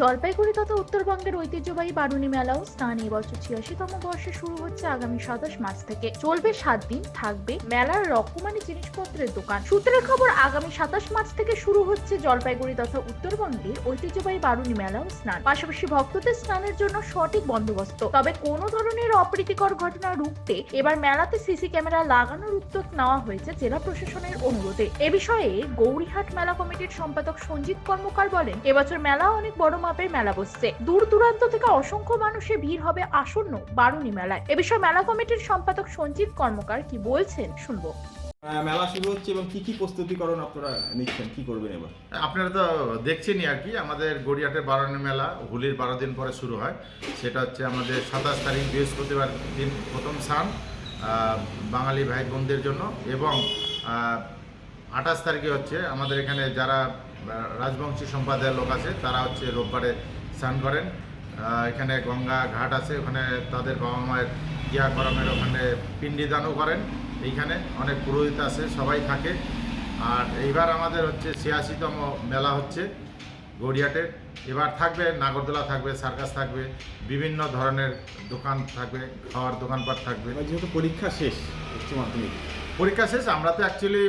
জলপাইগুড়ি তথা উত্তরবঙ্গের ঐতিহ্যবাহী বারুণী মেলাও স্থান এবছর ছিয়াশিতম বর্ষে শুরু হচ্ছে আগামী সাতাশ মাস থেকে। চলবে সাত দিন, থাকবে মেলার রকমারি জিনিসপত্রের দোকান। সূত্রের খবর, আগামী সাতাশ মার্চ থেকে শুরু হচ্ছে জলপাইগুড়ি তথা উত্তরবঙ্গের ঐতিহ্যবাহী বারুণী মেলাও স্নান। পাশাপাশি ভক্তদের স্নানের জন্য সঠিক বন্দোবস্ত। তবে কোনো ধরনের অপ্রীতিকর ঘটনা রুখতে এবার মেলাতে সিসি ক্যামেরা লাগানোর উদ্যোগ নেওয়া হয়েছে জেলা প্রশাসনের অনুরোধে। এ বিষয়ে গৌরীহাট মেলা কমিটির সম্পাদক সঞ্জিত কর্মকার বলেন, এবছর মেলা অনেক বড় মাপের মেলা বসছে। দূর দূরান্ত থেকে অসংখ্য মানুষের ভিড় হবে আসন্ন বারুণী মেলায়। এ বিষয়ে মেলা কমিটির সম্পাদক সঞ্জিত কর্মকার কি বলছেন শুনব। মেলা শুরু হচ্ছে এবং কি কি প্রস্তুতিকরণ আপনারা নিচ্ছেন? কি করবেন এবার? আপনারা তো দেখছেনই আর কি আমাদের গড়িয়াটের বারণী মেলা হোলির বারো দিন পরে শুরু হয়। সেটা হচ্ছে আমাদের সাতাশ তারিখ বৃহস্পতিবার দিন প্রথম স্থান বাঙালি ভাই বোনদের জন্য এবং আঠাশ তারিখে হচ্ছে আমাদের এখানে যারা রাজবংশী সম্প্রদায়ের লোক আছে তারা হচ্ছে রোববারে স্নান করেন। এখানে গঙ্গা ঘাট আছে ওখানে তাদের বাবা মায়ের ক্রিয়াকর্মের ওখানে পিণ্ডিদানও করেন এইখানে অনেক পুরোহিত আছে সবাই থাকে। আর এইবার আমাদের হচ্ছে ছিয়াশিতম মেলা হচ্ছে গড়িয়াটের এবার থাকবে নাগরদোলা থাকবে সার্কাস থাকবে বিভিন্ন ধরনের দোকান থাকবে খাওয়ার দোকানপাট থাকবে। যেহেতু পরীক্ষা শেষ উচ্চ মাধ্যমিক। পরীক্ষা শেষ আমরা তো অ্যাকচুয়ালি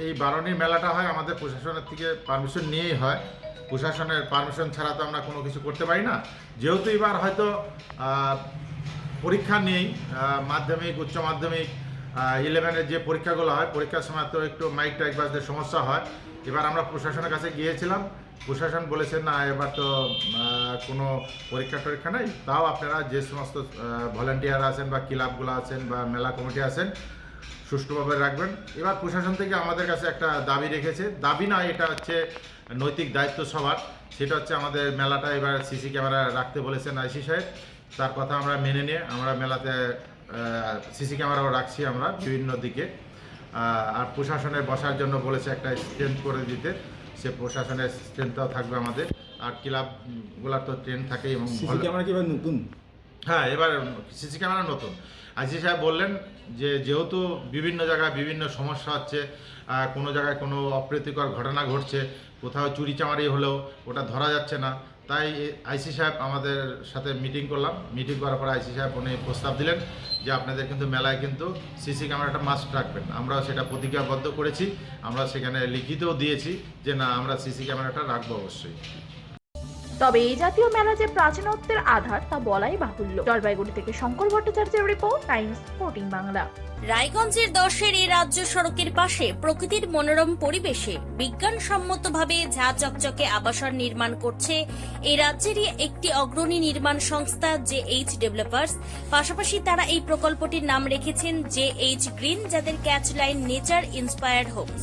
এই বারণীর মেলাটা হয় আমাদের প্রশাসনের থেকে পারমিশন নিয়েই হয়। প্রশাসনের পারমিশন ছাড়া তো আমরা কোনো কিছু করতে পারি না। যেহেতু এবার হয়তো পরীক্ষা নেই মাধ্যমিক, উচ্চ মাধ্যমিক ইলেভেনের যে পরীক্ষাগুলো হয়, পরীক্ষার সময় তো একটু মাইক টাইক বাজতে সমস্যা হয়। এবার আমরা প্রশাসনের কাছে গিয়েছিলাম। প্রশাসন বলেছে, না, এবার তো কোনো পরীক্ষা টরীক্ষা নেই। তাও আপনারা যে সমস্ত ভলেন্টিয়ার আছেন বা ক্লাবগুলো আছেন বা মেলা কমিটি আছেন সুষ্ঠুভাবে রাখবেন। এবার প্রশাসন থেকে আমাদের কাছে একটা দাবি রেখেছে। দাবি না এটা হচ্ছে নৈতিক দায়িত্ব সবার। সেটা হচ্ছে আমাদের মেলাটা এবার সিসি ক্যামেরা রাখতে বলেছেন আইসি সাহেব। তার কথা আমরা মেনে নিয়ে আমরা মেলাতে সিসি ক্যামেরাও রাখছি আমরা বিভিন্ন দিকে। আর প্রশাসনের বসার জন্য বলেছে একটা স্ট্রেন্থ করে দিতে। সে প্রশাসনের স্ট্রেন্থটাও থাকবে আমাদের। আর ক্লাবগুলার তো ট্রেন থাকেই এবং ক্যামেরা কি নতুন? হ্যাঁ এবার সিসি ক্যামেরা নতুন। আইসি সাহেব বললেন যে, যেহেতু বিভিন্ন জায়গায় বিভিন্ন সমস্যা হচ্ছে কোনো জায়গায় কোনো অপ্রীতিকর ঘটনা ঘটছে, কোথাও চুরি চামারি হলেও ওটা ধরা যাচ্ছে না। তাই আইসি সাহেব আমাদের সাথে মিটিং করলাম। মিটিং করার পরে আইসি সাহেব উনি প্রস্তাব দিলেন যে, আপনাদের কিন্তু মেলায় কিন্তু সিসি ক্যামেরাটা মাস্ট রাখবেন। আমরা সেটা প্রতিজ্ঞাবদ্ধ করেছি। আমরা সেখানে লিখিতও দিয়েছি যে, না, আমরা সিসি ক্যামেরাটা রাখব অবশ্যই। তবে এই জাতীয় মেলা যে প্রাচীনত্বের আধার তা বলাই বাহুল্য। জলপাইগুড়ি থেকে শঙ্কর ভট্টাচার্যের রিপোর্ট, টাইমস ফোর্টিন বাংলা। রায়গঞ্জের দশের এই রাজ্য সড়কের পাশে প্রকৃতির মনোরম পরিবেশে বিজ্ঞানসম্মতভাবে ঝা চকচকে আবাসন নির্মাণ করছে এই রাজ্যেরই একটি অগ্রণী নির্মাণ সংস্থা জে এইচ ডেভেলপার্স। পাশাপাশি তারা এই প্রকল্পটির নাম রেখেছেন জে এইচ গ্রিন, যাদের catch line nature inspired homes.